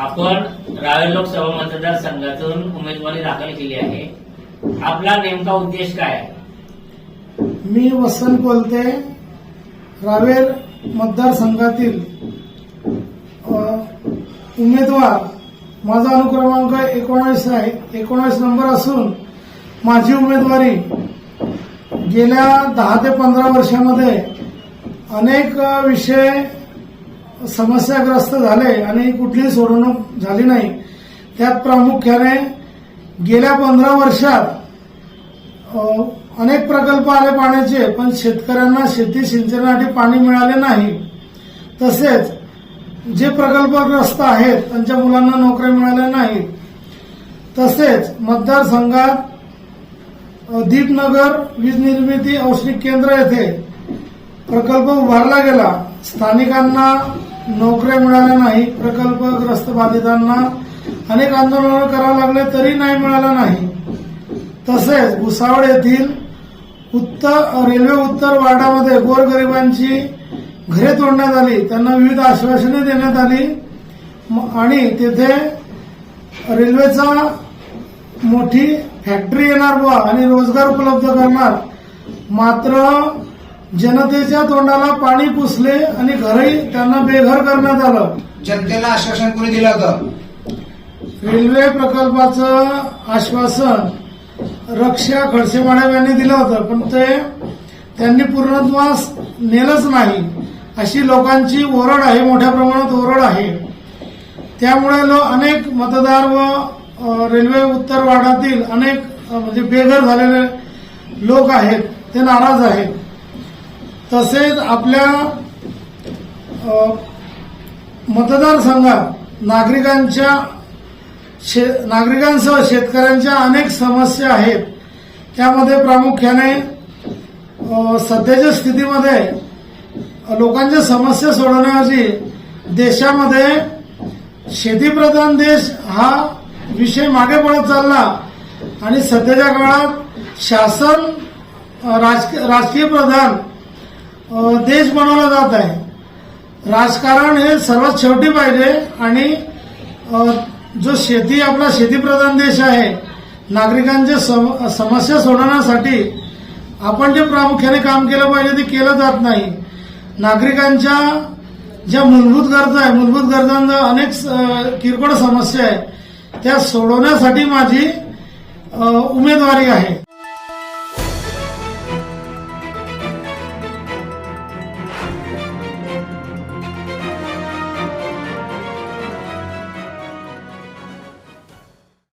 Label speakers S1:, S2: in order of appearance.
S1: आपण रावेर लोकसभा मतदारसंघातून उमेदवारी दाखल केली आहे. आपला नेमका उद्देश काय आहे?
S2: मी वसंत बोलते. रावेर मतदारसंघातील उमेदवार माझा अनुक्रमांक एकोणावीस आहे. एकोणावीस नंबर असून माझी उमेदवारी गेल्या दहा ते पंधरा वर्षामध्ये अनेक विषय समस्याग्रस्त झाले आणि कुठलीही सोडवणूक झाली नाही. त्यात प्रामुख्याने गेल्या पंधरा वर्षात अनेक प्रकल्प आले पाण्याचे पण शेतकऱ्यांना शेती सिंचनासाठी पाणी मिळाले नाही. तसेच जे प्रकल्पग्रस्त आहेत त्यांच्या मुलांना नोकऱ्या मिळाल्या नाहीत. तसेच मतदारसंघात दीपनगर वीज निर्मिती औष्णिक केंद्र येथे प्रकल्प उभारला गेला. स्थानिकांना नोकऱ्या मिळाल्या नाही प्रकल्पग्रस्त बाधितांना अनेक आंदोलनं करावं लागले तरी नाही मिळालं नाही. तसेच भुसावळ येथील उत्तर रेल्वे उत्तर वार्डामध्ये गोरगरिबांची घरे तोडण्यात आली. त्यांना विविध आश्वासने देण्यात आली. आणि तेथे रेल्वेचा मोठी फॅक्टरी येणार व आणि रोजगार उपलब्ध करणार. मात्र जनतेच्या तोंडाला पाणी पुसले आणि घरही त्यांना बेघर करण्यात आलं.
S3: जनतेला आश्वासन कोणी दिलं होतं?
S2: रेल्वे प्रकल्पाचं आश्वासन रक्षा खडसे माडेव यांनी दिलं होतं पण ते त्यांनी पूर्णत्वास नेलंच नाही. अशी लोकांची ओरड आहे मोठ्या प्रमाणात ओरड आहे. त्यामुळे लो अनेक मतदार व रेल्वे उत्तर वार्डातील अनेक म्हणजे बेघर झालेले लोक आहेत ते नाराज आहेत. तसेच आपल्या मतदारसंघात नागरिकांच्या शे नागरिकांसह शेतकऱ्यांच्या अनेक समस्या आहेत. त्यामध्ये प्रामुख्याने सध्याच्या स्थितीमध्ये लोकांच्या समस्या सोडवण्याऐवजी देशामध्ये शेतीप्रधान देश हा विषय मागे पडत चालला आणि सध्याच्या काळात शासन राजकीय राजकीय प्रधान देश बनवला जात आहे. राजकारण हे सर्वात शेवटी पाहिजे आणि जो शेती आपला शेतीप्रधान देश आहे नागरिकांच्या सम- समस्या सोडवण्यासाठी आपण जे प्रामुख्याने काम केलं पाहिजे ते केलं जात नाही. नागरिकांच्या ज्या मूलभूत गरजा आहे मूलभूत गरजांच्या अनेक किरकोळ समस्या आहे त्या सोडवण्यासाठी माझी उमेदवारी आहे.